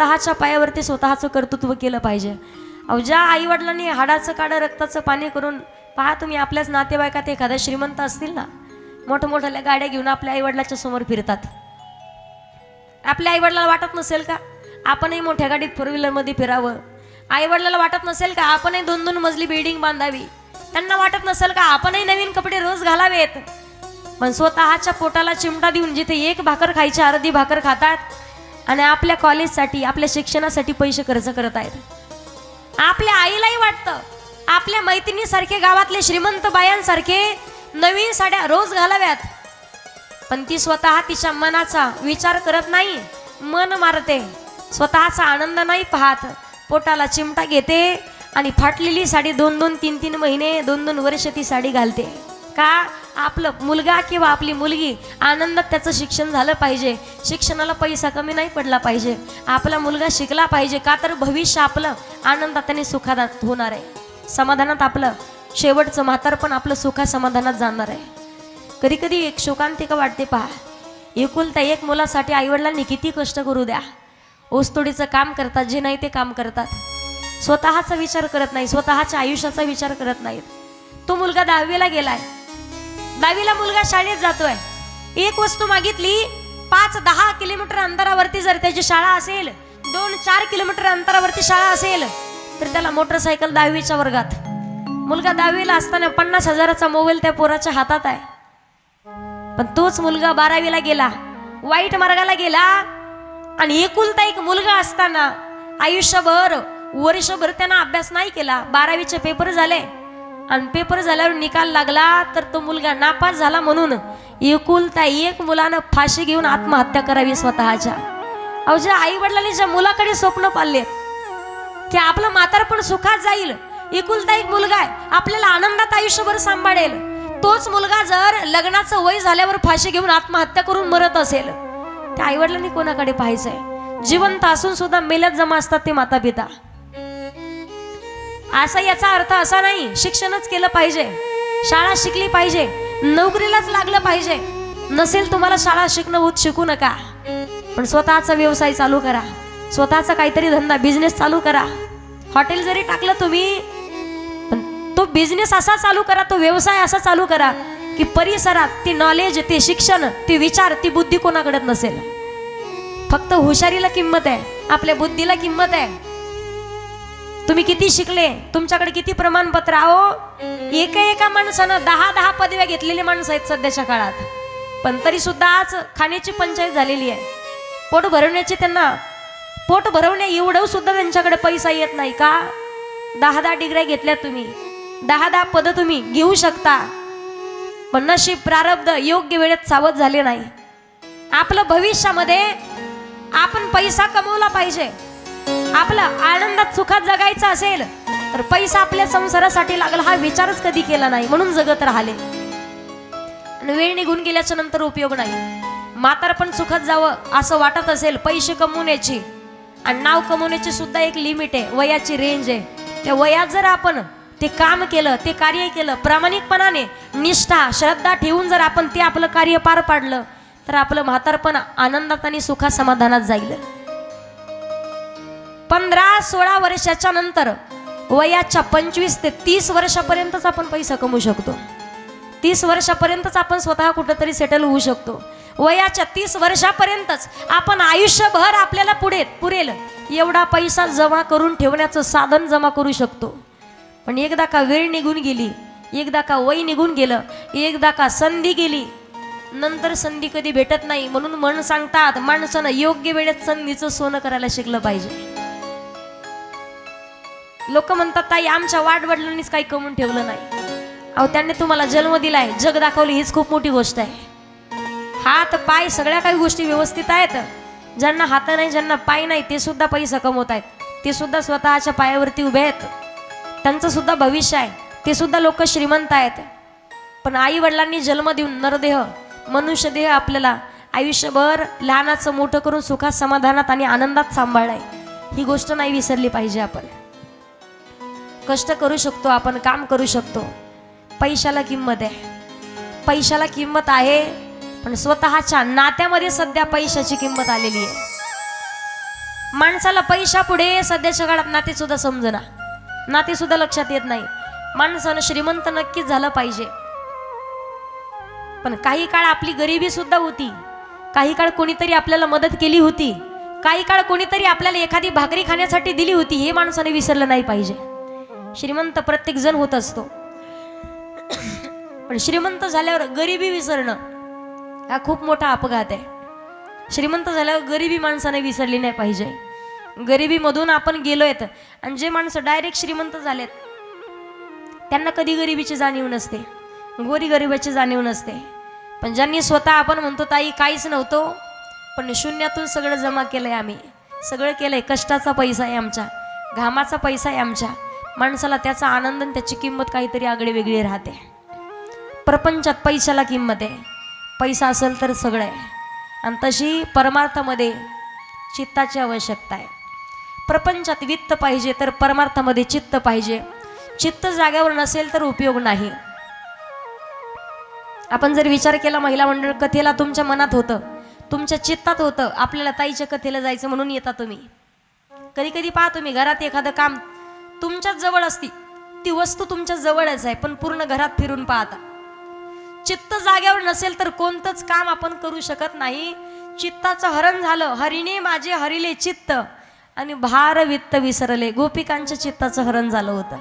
स्वतःच्या पायावरती स्वतःचं कर्तृत्व केलं पाहिजे. अहो ज्या आईवडिलांनी हाडाचं काढं रक्ताचं पाणी करून पहा तुम्ही आपल्याच नातेवाईकात एखाद्या श्रीमंत असतील ना मोठमोठ्या गाड्या घेऊन आपल्या आईवडिलाच्या समोर फिरतात. आपल्या आईवडिलाला वाटत नसेल का आपणही मोठ्या गाडीत फोर व्हीलरमध्ये फिरावं? आईवडिलाला वाटत नसेल का आपणही दोन दोन मजली बिल्डिंग बांधावी? त्यांना वाटत नसेल का आपणही नवीन कपडे रोज घालावेत? पण स्वतःच्या पोटाला चिमटा देऊन जिथे एक भाकर खायची अर्धी भाकर खातात आणि आपल्या कॉलेजसाठी आपल्या शिक्षणासाठी पैसे खर्च करत आहेत. आपल्या आईलाही वाटतं आपल्या मैत्रिणीसारखे गावातले श्रीमंत बायांसारखे नवीन साड्या रोज घालाव्यात. पण ती स्वतः तिच्या मनाचा विचार करत नाही मन मारते. स्वतःचा आनंद नाही पाहत पोटाला चिमटा घेते आणि फाटलेली साडी दोन दोन तीन तीन महिने दोन दोन वर्ष ती साडी घालते. का? आपलं मुलगा किंवा आपली मुलगी आनंदात त्याचं शिक्षण झालं पाहिजे. शिक्षणाला पैसा कमी नाही पडला पाहिजे. आपला मुलगा शिकला पाहिजे का तर भविष्य आपलं आनंदात आणि सुखादात होणार आहे. समाधानात आपलं शेवटचं म्हातारपण आपलं सुखा समाधानात जाणार आहे. कधी कधी एक शोकांतिका वाटते पहा. एकुलता एक मुलासाठी आईवडिलांनी किती कष्ट करू द्या. ओसतोडीचं काम करतात जे नाही ते काम करतात. स्वतःचा विचार करत नाही स्वतःच्या आयुष्याचा विचार करत नाहीत. तो मुलगा दहावीला गेलाय. दहावीला मुलगा शाळेत जातोय. एक वस्तू मागितली पाच दहा किलोमीटर अंतरावरती जर त्याची शाळा असेल दोन चार किलोमीटर अंतरावरती शाळा असेल तर त्याला मोटरसायकल दहावीच्या वर्गात. मुलगा दहावीला असताना पन्नास हजाराचा मोबाईल त्या पोराच्या हातात आहे. पण तोच मुलगा बारावीला गेला वाईट मार्गाला गेला आणि एकुलता एक मुलगा असताना आयुष्यभर वर्षभर त्यानं अभ्यास नाही केला. बारावीचे पेपर झाले. आणि पेपर झाल्यावर निकाल लागला तर तो मुलगा नापास झाला म्हणून एकुलता एक मुलानं फाशी घेऊन आत्महत्या करावी स्वतःच्या. अहो ज्या आई वडिलांनी ज्या मुलाकडे स्वप्न पाळले की आपलं म्हातारपण सुखात जाईल एकुलता एक मुलगा आहे आपल्याला आनंदात आयुष्यभर सांभाळेल तोच मुलगा जर लग्नाचं वय झाल्यावर फाशी घेऊन आत्महत्या करून मरत असेल त्या आईवडिलांनी कोणाकडे पाहायचंय? जिवंत असून सुद्धा मेल्यात जमा असतात ते माता पिता असा याचा अर्थ असा नाही शिक्षणच केलं पाहिजे. शाळा शिकली पाहिजे. नोकरीलाच लागलं पाहिजे. नसेल तुम्हाला शाळा शिकणं होत शिकू नका. पण स्वतःचा व्यवसाय चालू करा. स्वतःचा काहीतरी धंदा बिझनेस चालू करा. हॉटेल जरी टाकलं तुम्ही पण तो बिझनेस असा चालू करा तो व्यवसाय असा चालू करा की परिसरात ती नॉलेज ते शिक्षण ते विचार ती बुद्धी कोणाकडे नसेल. फक्त हुशारीला किंमत आहे. आपल्या बुद्धीला किंमत आहे. तुम्ही किती शिकले? तुमच्याकडे किती प्रमाणपत्र आहो एका एका माणसानं दहा दहा पदव्या घेतलेली माणसं आहेत सध्याच्या काळात. पण तरी सुद्धा आज खाण्याची पंचायत झालेली आहे. पोट भरवण्याची त्यांना पोट भरवण्या एवढं सुद्धा त्यांच्याकडे पैसा येत नाही का? दहा दहा डिग्र्या घेतल्या तुम्ही. दहा दहा पदं तुम्ही घेऊ शकता. पण नशीब प्रारब्ध योग्य वेळेत सावध झाले नाही. आपलं भविष्यामध्ये आपण पैसा कमवला पाहिजे. आपलं आनंदात सुखात जगायचं असेल तर पैसा आपल्या संसारासाठी लागला हा विचारच कधी केला नाही म्हणून जगत राहिले. आणि वेळ निघून गेल्याच्यानंतर उपयोग नाही. म्हातारपण सुखात जावं असं वाटत असेल पैसे कमवण्याची. आणि नाव कमवण्याची सुद्धा एक लिमिट आहे वयाची रेंज आहे. त्या वयात जर आपण ते काम केलं ते कार्य केलं प्रामाणिकपणाने निष्ठा श्रद्धा ठेवून जर आपण ते आपलं कार्य पार पाडलं तर आपलं म्हातारपण आनंदात आणि सुखात समाधानात जाईल. पंधरा सोळा वर्षाच्या नंतर वयाच्या पंचवीस ते तीस वर्षापर्यंतच आपण पैसा कमवू शकतो. तीस वर्षापर्यंतच आपण स्वतः कुठंतरी सेटल होऊ शकतो. वयाच्या तीस वर्षापर्यंतच आपण आयुष्यभर आपल्याला पुढे पुरेल एवढा पैसा जमा करून ठेवण्याचं साधन जमा करू शकतो. पण एकदा का वेळ निघून गेली एकदा का वय निघून गेलं एकदा का संधी गेली नंतर संधी कधी भेटत नाही म्हणून मन सांगतात माणसानं योग्य वेळेत संधीचं सोनं करायला शिकलं पाहिजे. लोक म्हणतात ताई आमच्या वाडवडिलांनीच काही कमवून ठेवलं नाही. अहो त्यांनी तुम्हाला जन्म दिलाय जग दाखवली हीच खूप मोठी गोष्ट आहे. हात पाय सगळ्या काही गोष्टी व्यवस्थित आहेत. ज्यांना हात नाही ज्यांना पाय नाही ते सुद्धा पैसा कमवत आहेत. ते सुद्धा स्वतःच्या पायावरती उभे आहेत. त्यांचं सुद्धा भविष्य आहे. ते सुद्धा लोक श्रीमंत आहेत. पण आई वडिलांनी जन्म देऊन नरदेह मनुष्यदेह आपल्याला आयुष्यभर लहानाचं मोठं करून सुखात समाधानात आणि आनंदात सांभाळलाय. ही गोष्ट नाही विसरली पाहिजे आपण. कष्ट करू शकतो आपण काम करू शकतो. पैशाला किंमत आहे. पैशाला किंमत आहे पण स्वतःच्या नात्यामध्ये सध्या पैशाची किंमत आलेली आहे. माणसाला पैशा पुढे सध्याच्या काळात नाते सुद्धा समजना नाते सुद्धा लक्षात येत नाही. माणसानं श्रीमंत नक्कीच झालं पाहिजे. पण काही काळ आपली गरिबी सुद्धा होती. काही काळ कोणीतरी आपल्याला मदत केली होती. काही काळ कोणीतरी आपल्याला एखादी भाकरी खाण्यासाठी दिली होती. हे माणसाने विसरलं नाही पाहिजे. श्रीमंत प्रत्येक जण होत असतो. पण श्रीमंत झाल्यावर गरिबी विसरणं हा खूप मोठा अपघात आहे. श्रीमंत झाल्यावर गरिबी माणसाने विसरली नाही पाहिजे. गरिबीमधून आपण गेलोयत आणि जे माणसं डायरेक्ट श्रीमंत झालेत त्यांना कधी गरिबीची जाणीव नसते. गोरी गरिबाची जाणीव नसते. पण ज्यांनी स्वतः आपण म्हणतो ताई काहीच नव्हतो पण शून्यातून सगळं जमा केलंय आम्ही. सगळं केलंय. कष्टाचा पैसा आहे आमच्या. घामाचा पैसा आहे आमच्या. माणसाला त्याचा आनंद आणि त्याची किंमत काहीतरी आगळी वेगळी राहते. प्रपंचात पैशाला किंमत आहे. पैसा असेल तर सगळं आहे. आणि तशी परमार्थामध्ये चित्ताची आवश्यकता आहे. प्रपंचात वित्त पाहिजे तर परमार्थामध्ये चित्त पाहिजे. चित्त जाग्यावर नसेल तर उपयोग नाही. आपण जर विचार केला महिला मंडळ कथेला तुमच्या मनात होतं. तुमच्या चित्तात होतं. आपल्याला ताईच्या कथेला जायचं म्हणून येता तुम्ही. कधी कधी पहा तुम्ही घरात एखादं काम तुमच्याच जवळ असती ती वस्तू तुमच्या जवळच आहे पण पूर्ण घरात फिरून पाहता. चित्त जाग्यावर नसेल तर कोणतंच काम आपण करू शकत नाही. चित्ताचं हरण झालं हरिणे माझे हरिले चित्त. आणि भार वित्त विसरले गोपिकांच्या चित्ताचं हरण झालं होतं.